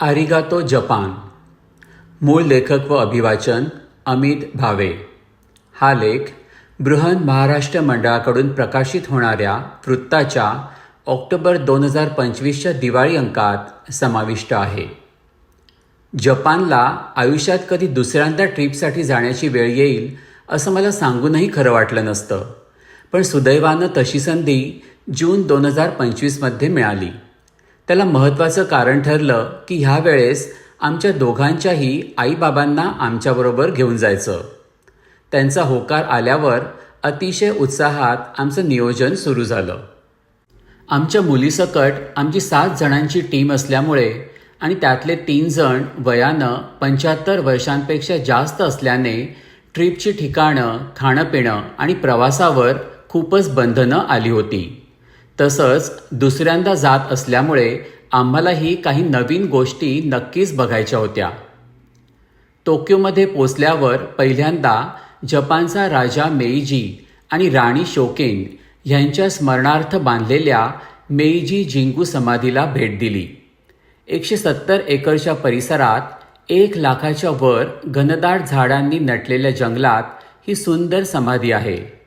आरिगातो Japan. मूळ लेखक व अभिवाचन अमित भावे. हा लेख बृहन महाराष्ट्र मंडळाकडून प्रकाशित होणाऱ्या वृत्ताच्या ऑक्टोबर दोन हजार पंचवीसच्या दिवाळी अंकात समाविष्ट आहे. जपानला आयुष्यात कधी दुसऱ्यांदा ट्रीपसाठी जाण्याची वेळ येईल असं मला सांगूनही खरं वाटलं नसतं. पण सुदैवानं तशी संधी जून दोन हजार पंचवीसमध्ये मिळाली. त्याला महत्त्वाचं कारण ठरलं की ह्या वेळेस आमच्या दोघांच्याही आईबाबांना आमच्याबरोबर घेऊन जायचं. त्यांचा होकार आल्यावर अतिशय उत्साहात आमचं नियोजन सुरू झालं. आमच्या मुलीसकट आमची सात जणांची टीम असल्यामुळे आणि त्यातले तीन जण वयानं पंच्याहत्तर वर्षांपेक्षा जास्त असल्याने ट्रीपची ठिकाणं खाणंपिणं आणि प्रवासावर खूपच बंधनं आली होती. तसंच दुसऱ्यांदा जात असल्यामुळे आम्हालाही काही नवीन गोष्टी नक्कीच बघायच्या होत्या. टोक्योमध्ये पोचल्यावर पहिल्यांदा जपानचा राजा मेईजी आणि राणी शोकेन ह्यांच्या स्मरणार्थ बांधलेल्या मेईजी जिंगू समाधीला भेट दिली. एकशे सत्तर एकरच्या परिसरात एक लाखाच्या वर घनदाट झाडांनी नटलेल्या जंगलात ही सुंदर समाधी आहे.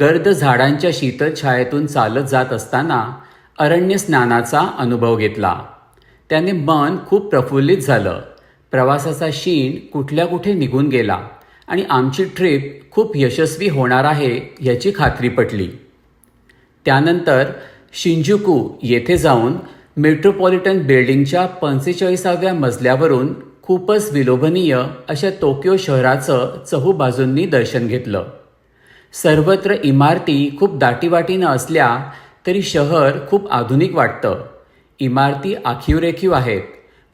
गर्द झाडांच्या शीतल छायेतून चालत जात असताना अरण्य स्नानाचा अनुभव घेतला. त्याने मन खूप प्रफुल्लित झालं. प्रवासाचा शीण कुठल्या कुठे निघून गेला आणि आमची ट्रिप खूप यशस्वी होणार आहे याची खात्री पटली. त्यानंतर शिंजुकू येथे जाऊन मेट्रोपॉलिटन बिल्डिंगच्या पंचेचाळीसाव्या मजल्यावरून खूपच विलोभनीय अशा टोकियो शहराचं चहूबाजूंनी दर्शन घेतलं. सर्वत्र इमारती खूप दाटीवाटीनं असल्या तरी शहर खूप आधुनिक वाटतं. इमारती आखीवरेखीव आहेत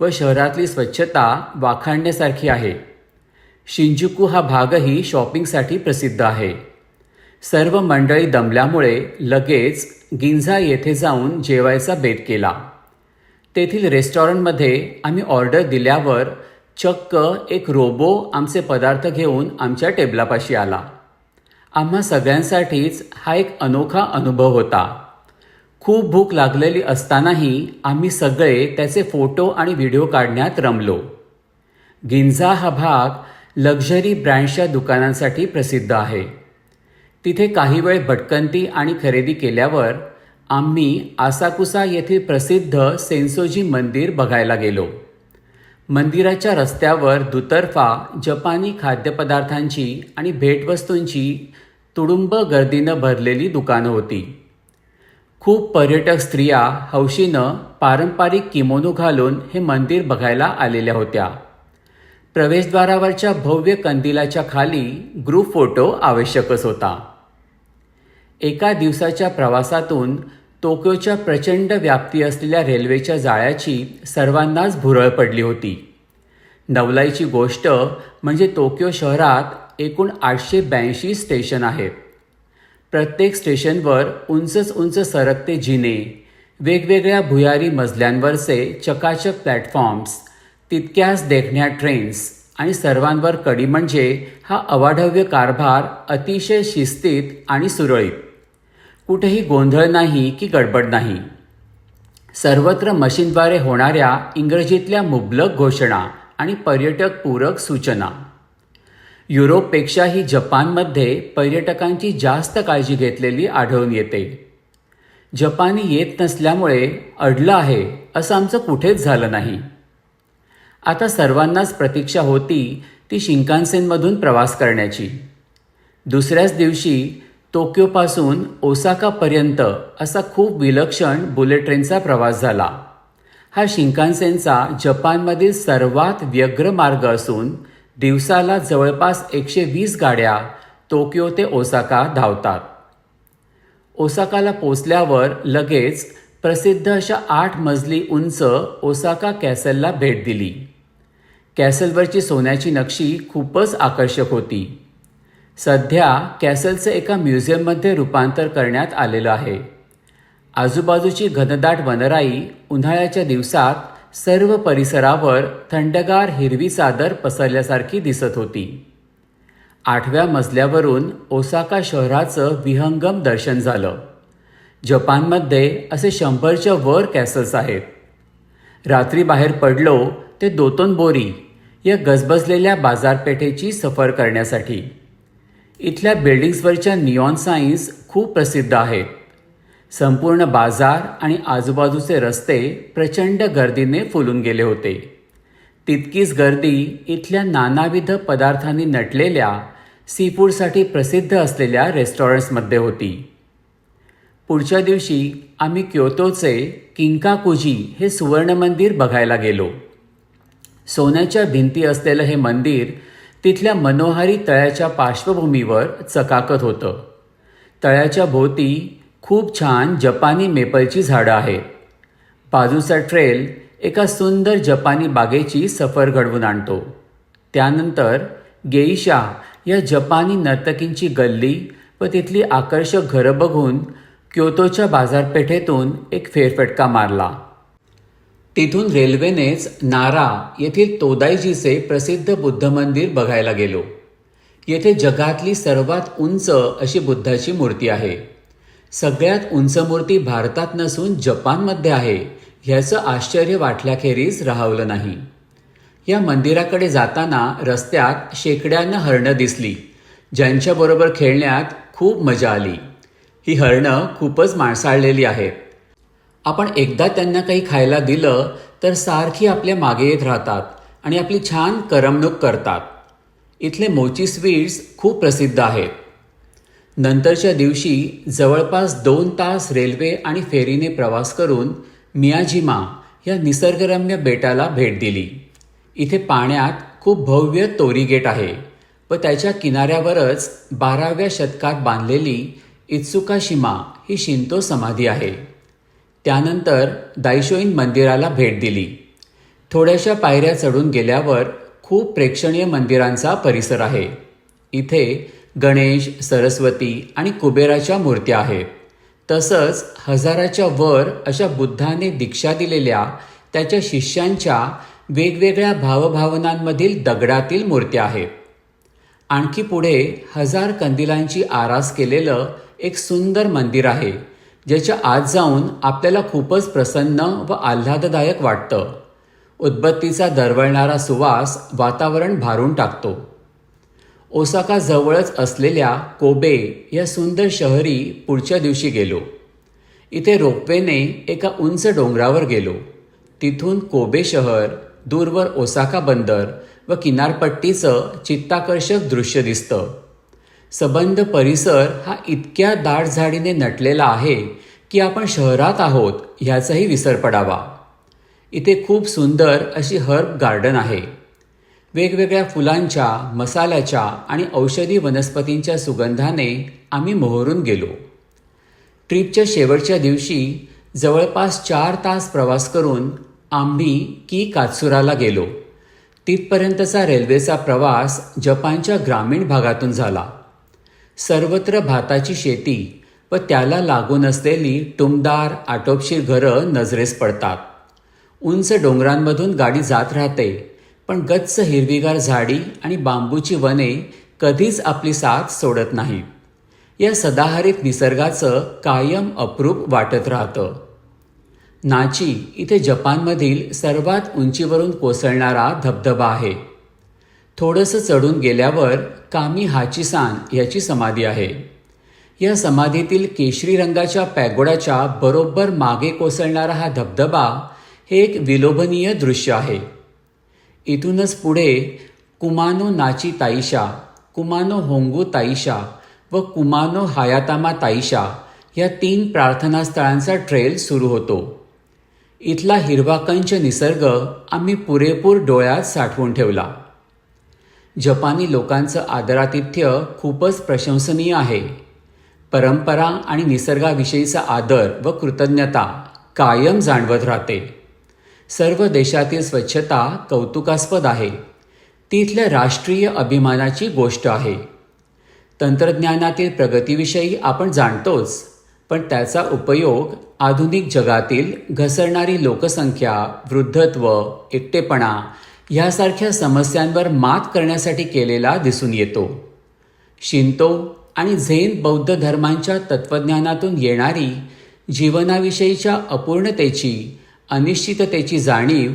व शहरातली स्वच्छता वाखाणण्यासारखी आहे. शिंजुकू हा भागही शॉपिंगसाठी प्रसिद्ध आहे. सर्व मंडळी दमल्यामुळे लगेच गिंझा येथे जाऊन जेवायचा बेत केला. तेथील रेस्टॉरंटमध्ये आम्ही ऑर्डर दिल्यावर चक्क एक रोबो आमचे पदार्थ घेऊन आमच्या टेबलापाशी आला. आम्हा सगळ्यांसाठीच हा एक अनोखा अनुभव होता. खूप भूक लागलेली असतानाही आम्ही सगळे त्याचे फोटो आणि व्हिडिओ काढण्यात रमलो. गिंझा हा भाग लक्झरी ब्रँडच्या दुकानांसाठी प्रसिद्ध आहे. तिथे काही वेळ भटकंती आणि खरेदी केल्यावर आम्ही आसाकुसा येथील प्रसिद्ध सेन्सोजी मंदिर बघायला गेलो. मंदिराच्या रस्त्यावर दुतर्फा जपानी खाद्यपदार्थांची आणि भेटवस्तूंची तुडुंब गर्दीनं भरलेली दुकानं होती. खूप पर्यटक स्त्रिया हौशीनं पारंपरिक किमोनो घालून हे मंदिर बघायला आलेल्या होत्या. प्रवेशद्वारावरच्या भव्य कंदिलाच्या खाली ग्रुप फोटो आवश्यकच होता. एका दिवसाच्या प्रवासातून टोकियोच्या प्रचंड व्याप्ती असलेल्या रेल्वेच्या जाळ्याची सर्वांनाच भुरळ पडली होती. नवलाईची गोष्ट म्हणजे टोकियो शहरात एकूण आठशे ब्याऐंशी स्टेशन आहेत प्रत्येक स्टेशनवर उंचच उंच सरकते जिने वेगवेगळ्या भुयारी मजल्यांवरचे चकाचक प्लॅटफॉर्म्स तितक्याच देखण्या ट्रेन्स आणि सर्वांवर कडी म्हणजे हा अवाढव्य कारभार अतिशय शिस्तीत आणि सुरळीत. कुठेही गोंधळ नाही की गडबड नाही. सर्वत्र मशीनद्वारे होणाऱ्या इंग्रजीतल्या मुबलक घोषणा आणि पर्यटक पूरक सूचना. युरोपपेक्षाही जपानमध्ये पर्यटकांची जास्त काळजी घेतलेली आढळून येते. जपानी येत नसल्यामुळे अडलं आहे असं आमचं कुठेच झालं नाही. आता सर्वांनाच प्रतीक्षा होती ती शिंकानसेनमधून प्रवास करण्याची. दुसऱ्याच दिवशी टोक्योपासून ओसाकापर्यंत असा खूप विलक्षण बुलेट ट्रेनचा प्रवास झाला. हा शिंकानसेनचा जपानमधील सर्वात व्यग्र मार्ग असून दिवसाला जवळपास एकशे वीस गाड्या टोकियो ते ओसाका धावतात. ओसाकाला पोचल्यावर लगेच प्रसिद्ध अशा आठ मजली उंच ओसाका कॅसलला भेट दिली. कॅसलवरची सोन्याची नक्षी खूपच आकर्षक होती. सध्या कॅसलचं एका म्युझियममध्ये रूपांतर करण्यात आलेलं आहे. आजूबाजूची घनदाट वनराई उन्हाळ्याच्या दिवसात सर्व परिसरावर थंडगार हिरवी चादर पसरल्यासारखी दिसत होती. आठव्या मजल्यावरून ओसाका शहराचं विहंगम दर्शन झालं. जपानमध्ये असे शंभरच्या वर कॅसल्स आहेत. रात्री बाहेर पडलो ते दोतोनबोरी या गजबजलेल्या बाजारपेठेची सफर करण्यासाठी. इथल्या बिल्डिंग्सवरच्या निऑन साईन्स खूप प्रसिद्ध आहेत. संपूर्ण बाजार आणि आजूबाजूचे रस्ते प्रचंड गर्दीने फुलून गेले होते. तितकीच गर्दी इथल्या नानाविध पदार्थांनी नटलेल्या सीफूडसाठी प्रसिद्ध असलेल्या रेस्टॉरंट्समध्ये होती. पुढच्या दिवशी आम्ही क्योतोचे किंकाकुजी हे सुवर्ण मंदिर बघायला गेलो. सोन्याच्या भिंती असलेलं हे मंदिर तिथल्या मनोहारी तळ्याच्या पार्श्वभूमीवर चकाकत होतं. तळ्याच्या भोवती खूप छान जपानी मेपलची झाडं आहेत. बाजूचा ट्रेल एका सुंदर जपानी बागेची सफर घडवून आणतो. त्यानंतर गेईशा या जपानी नर्तकींची गल्ली व तिथली आकर्षक घरं बघून क्योतोच्या बाजारपेठेतून एक फेरफटका मारला. तिथून रेल्वेनेच नारा येथील तोदाईजीचे प्रसिद्ध बुद्ध मंदिर बघायला गेलो. येथे जगातली सर्वात उंच अशी बुद्धाची मूर्ती आहे. सगळ्यात उंच मूर्ती भारतात नसून जपानमध्ये आहे ह्याचं आश्चर्य वाटल्याखेरीज राहवलं नाही. या मंदिराकडे जाताना रस्त्यात शेकड्यानं हरणं दिसली. ज्यांच्याबरोबर खेळण्यात खूप मजा आली. ही हरणं खूपच माणसाळलेली आहेत. आपण एकदा त्यांना काही खायला दिलं तर सारखी आपल्या मागे येत राहतात आणि आपली छान करमणूक करतात. इथले मोची स्वीट्स खूप प्रसिद्ध आहेत. नंतरच्या दिवशी जवळपास दोन तास रेल्वे आणि फेरीने प्रवास करून मियाजिमा या निसर्गरम्य बेटाला भेट दिली. इथे पाण्यात खूप भव्य तोरी गेट आहे व त्याच्या किनाऱ्यावरच बाराव्या शतकात बांधलेली इत्सुकाशिमा ही शिंतो समाधी आहे. त्यानंतर दायशोईन मंदिराला भेट दिली. थोड्याशा पायऱ्या चढून गेल्यावर खूप प्रेक्षणीय मंदिरांचा परिसर आहे. इथे गणेश सरस्वती आणि कुबेराच्या मूर्त्या आहेत. तसंच हजाराच्या वर अशा बुद्धाने दीक्षा दिलेल्या त्याच्या शिष्यांच्या वेगवेगळ्या भावभावनांमधील दगडातील मूर्त्या आहेत. आणखी पुढे हजार कंदिलांची आरास केलेलं एक सुंदर मंदिर आहे. ज्याच्या आत जाऊन आपल्याला खूपच प्रसन्न व आल्हाददायक वाटतं. उदबत्तीचा दरवळणारा सुवास वातावरण भारून टाकतो. ओसाका जवळच असलेल्या कोबे या सुंदर शहरी पुढच्या दिवशी गेलो. इथे रोपवेने एका उंच डोंगरावर गेलो. तिथून कोबे शहर दूरवर ओसाका बंदर व किनारपट्टीचं चित्ताकर्षक दृश्य दिसतं. सबंध परिसर हा इतक्या दाट झाडीने नटलेला आहे की आपण शहरात आहोत ह्याचाही विसर पडावा. इथे खूप सुंदर अशी हर्ब गार्डन आहे. वेगवेगळ्या फुलांच्या मसाल्याच्या आणि औषधी वनस्पतींच्या सुगंधाने आम्ही मोहरून गेलो. ट्रिपच्या शेवटच्या दिवशी जवळपास चार तास प्रवास करून आम्ही की कात्सुराला गेलो. तिथपर्यंतचा रेल्वेचा प्रवास जपानच्या ग्रामीण भागातून झाला. सर्वत्र भाताची शेती व त्याला लागून असलेली टुमदार आटोपशीर घरं नजरेस पडतात. उंच डोंगरांमधून गाडी जात राहते पण गच्च हिरवीगार झाडी आणि बांबूची वने कधीच आपली साथ सोडत नाहीत. या सदाहरित निसर्गाचं कायम अप्रूप वाटत राहतं. नाची इथे जपानमधील सर्वात उंचीवरून कोसळणारा धबधबा आहे. थोडंसं चढून गेल्यावर कामी हाचीसान याची समाधी आहे. या समाधीतील केशरी रंगाच्या पॅगोडाच्या बरोबर मागे कोसळणारा हा धबधबा हे एक विलोभनीय दृश्य आहे. इथूनच पुढे कुमानो नाची ताईशा कुमानो होंगू ताईशा व कुमानो हायातामा ताईशा या तीन प्रार्थनास्थळांचा ट्रेल सुरू होतो. इथला हिरवाकंच निसर्ग आम्ही पुरेपूर डोळ्यात साठवून ठेवला. जपानी लोकांचं आदरातिथ्य खूपच प्रशंसनीय आहे. परंपरा आणि निसर्गाविषयीचा आदर व कृतज्ञता कायम जाणवत राहते. सर्व देशातील स्वच्छता कौतुकास्पद आहे. ती इथल्या राष्ट्रीय अभिमानाची गोष्ट आहे. तंत्रज्ञानातील प्रगतीविषयी आपण जाणतोच पण त्याचा उपयोग आधुनिक जगातील घसरणारी लोकसंख्या वृद्धत्व एकटेपणा ह्यासारख्या समस्यांवर मात करण्यासाठी केलेला दिसून येतो. शिंतो आणि झेन बौद्ध धर्मांच्या तत्त्वज्ञानातून येणारी जीवनाविषयीच्या अपूर्णतेची अनिश्चिततेची जाणीव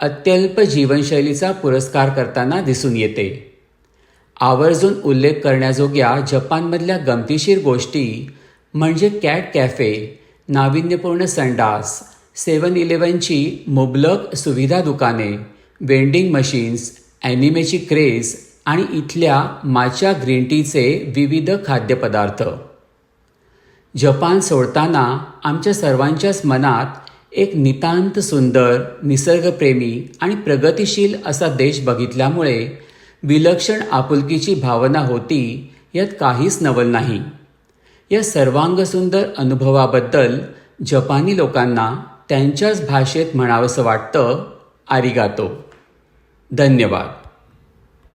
अत्यल्प जीवनशैलीचा पुरस्कार करताना दिसून येते. आवर्जून उल्लेख करण्याजोग्या जपानमधल्या गमतीशीर गोष्टी म्हणजे कॅट कॅफे नाविन्यपूर्ण संडास सेवन इलेव्हनची मुबलक सुविधा दुकाने वेंडिंग मशीन्स ॲनिमेची क्रेज आणि इथल्या माच्या ग्रीन टीचे विविध खाद्यपदार्थ. जपान सोडताना आमच्या सर्वांच्याच मनात एक नितांत सुंदर निसर्गप्रेमी आणि प्रगतिशील असा देश बघितल्यामुळे विलक्षण आपुलकीची भावना होती यात काहीच नवल नाही. या सर्वांगसुंदर अनुभवाबद्दल जपानी लोकांना त्यांच्याच भाषेत म्हणावंसं वाटतं आरिगातो धन्यवाद.